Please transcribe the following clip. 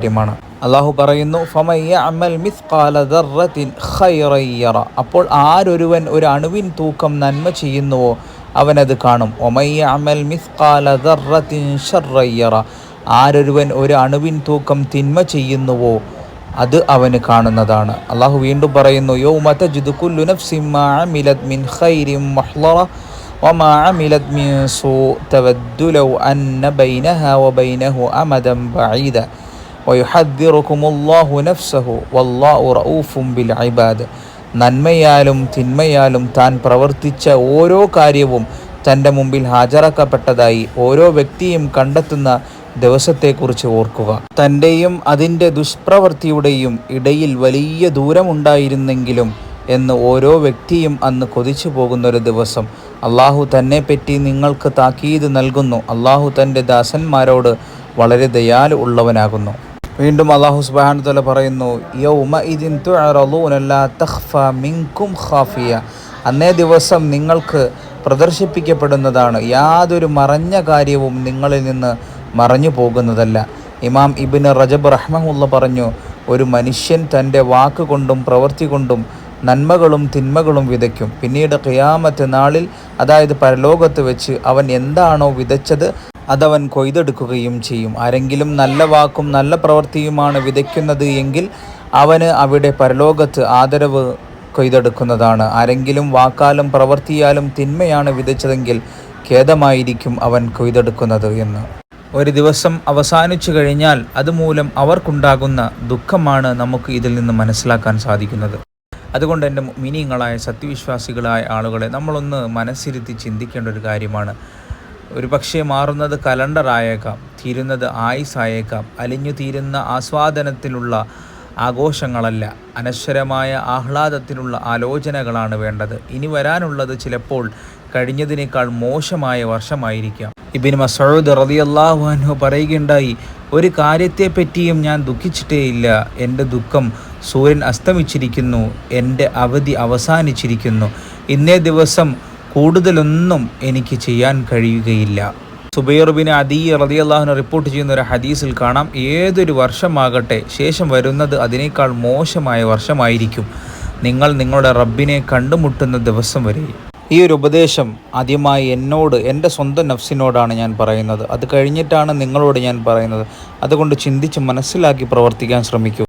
കാര്യമാണ് അള്ളാഹു പറയുന്നു ഫമയ്യ അമൽ മിസ്കാല ദർറത്തിൻ ഖൈറയ്യറ അപ്പോൾ ആരൊരുവൻ ഒരു അണുവിൻ തൂക്കം നന്മ ചെയ്യുന്നുവോ അവനത് കാണും ഒമയ്യ അമൽ മിസ്കാല ദർറത്തിൻ ഷർറയ്യറ ആരൊരുവൻ ഒരു അണുവിൻ തൂക്കം തിന്മ ചെയ്യുന്നുവോ അത് അവന് കാണുന്നതാണ് അള്ളാഹു വീണ്ടും പറയുന്നു യോ മതജിദ് കുല്ലു നഫ്സിമ്മ അമിലത് മിൻ ഖൈരിൻ മഹ്ളറ وما عملت من سوء تود لو أن بينها وبينه أمدا بعيدا വയുഹദ്ദിറുക്കുമുല്ലാഹു നഫ്സഹു വല്ലാഹു റഊഫും ബിൽ ഇബാദ്. നന്മയാലും തിന്മയാലും താൻ പ്രവർത്തിച്ച ഓരോ കാര്യവും തന്റെ മുമ്പിൽ ഹാജരാക്കപ്പെട്ടതായി ഓരോ വ്യക്തിയും കണ്ടെത്തുന്ന ദിവസത്തെക്കുറിച്ച് ഓർക്കുക. തന്റെയും അതിന്റെ ദുഷ്പ്രവൃത്തിയുടെയും ഇടയിൽ വലിയ ദൂരമുണ്ടായിരുന്നെങ്കിലും എന്ന് ഓരോ വ്യക്തിയും അന്ന് കൊതിച്ചു പോകുന്നൊരു ദിവസം. അള്ളാഹു തന്നെപ്പറ്റി നിങ്ങൾക്ക് താക്കീത് നൽകുന്നു. അള്ളാഹു തന്റെ ദാസന്മാരോട് വളരെ ദയാലു ഉള്ളവനാകുന്നു. വീണ്ടും അള്ളാഹു സുബാന പറയുന്നു യൗമ മിൻകും ഖാഫിയ. അന്നേ ദിവസം നിങ്ങൾക്ക് പ്രദർശിപ്പിക്കപ്പെടുന്നതാണ് യാതൊരു മറഞ്ഞ കാര്യവും നിങ്ങളിൽ നിന്ന് മറഞ്ഞു പോകുന്നതല്ല. ഇമാം ഇബിന് റജബ് റഹ്മുള്ള പറഞ്ഞു ഒരു മനുഷ്യൻ തന്റെ വാക്കുകൊണ്ടും പ്രവൃത്തി കൊണ്ടും നന്മകളും തിന്മകളും വിതയ്ക്കും. പിന്നീട് ഖിയാമത്ത് നാളിൽ അതായത് പരലോകത്ത് വെച്ച് അവൻ എന്താണോ വിതച്ചത് അതവൻ കൊയ്തെടുക്കുകയും ചെയ്യും. ആരെങ്കിലും നല്ല വാക്കും നല്ല പ്രവൃത്തിയുമാണ് വിതയ്ക്കുന്നത് എങ്കിൽ അവന് അവിടെ പരലോകത്ത് ആദരവ് കൊയ്തെടുക്കുന്നതാണ്. ആരെങ്കിലും വാക്കാലും പ്രവൃത്തിയാലും തിന്മയാണ് വിതച്ചതെങ്കിൽ ഖേദമായിരിക്കും അവൻ കൊയ്തെടുക്കുന്നത് എന്ന്. ഒരു ദിവസം അവസാനിച്ചു കഴിഞ്ഞാൽ അതുമൂലം അവർക്കുണ്ടാകുന്ന ദുഃഖമാണ് നമുക്ക് ഇതിൽ നിന്ന് മനസ്സിലാക്കാൻ സാധിക്കുന്നത്. അതുകൊണ്ട് എന്റെ മിനിങ്ങളായ സത്യവിശ്വാസികളായ ആളുകളെ നമ്മളൊന്ന് മനസ്സിരുത്തി ചിന്തിക്കേണ്ട ഒരു കാര്യമാണ്. ഒരു പക്ഷേ മാറുന്നത് കലണ്ടർ ആയേക്കാം തീരുന്നത് ആയുസ് ആയേക്കാം അലിഞ്ഞു തീരുന്ന ആസ്വാദനത്തിലുള്ള ആഘോഷങ്ങളല്ല അനശ്വരമായ ആഹ്ലാദത്തിനുള്ള ആലോചനകളാണ് വേണ്ടത്. ഇനി വരാനുള്ളത് ചിലപ്പോൾ കഴിഞ്ഞതിനേക്കാൾ മോശമായ വർഷമായിരിക്കാം. ഇബിൻ മസൂദ് റതിയല്ലാഹു അൻഹു പറയുകയുണ്ടായി ഒരു കാര്യത്തെപ്പറ്റിയും ഞാൻ ദുഃഖിച്ചിട്ടേയില്ല. എന്റെ ദുഃഖം സൂര്യൻ അസ്തമിച്ചിരിക്കുന്നു. എന്റെ അവധി അവസാനിച്ചിരിക്കുന്നു. ഇന്നേ ദിവസം കൂടുതലൊന്നും എനിക്ക് ചെയ്യാൻ കഴിയുകയില്ല. സുബൈർ ബിൻ അദീ അള്ളാഹുന റിപ്പോർട്ട് ചെയ്യുന്ന ഒരു ഹദീസിൽ കാണാം ഏതൊരു വർഷമാകട്ടെ ശേഷം വരുന്നത് അതിനേക്കാൾ മോശമായ വർഷമായിരിക്കും. നിങ്ങൾ നിങ്ങളുടെ റബ്ബിനെ കണ്ടുമുട്ടുന്ന ദിവസം വരെ. ഈ ഒരു ഉപദേശം ആദ്യമായി എന്നോട് എന്റെ സ്വന്തം നഫ്സിനോടാണ് ഞാൻ പറയുന്നത്. അത് കഴിഞ്ഞിട്ടാണ് നിങ്ങളോട് ഞാൻ പറയുന്നത്. അതുകൊണ്ട് ചിന്തിച്ച് മനസ്സിലാക്കി പ്രവർത്തിക്കാൻ ശ്രമിക്കൂ.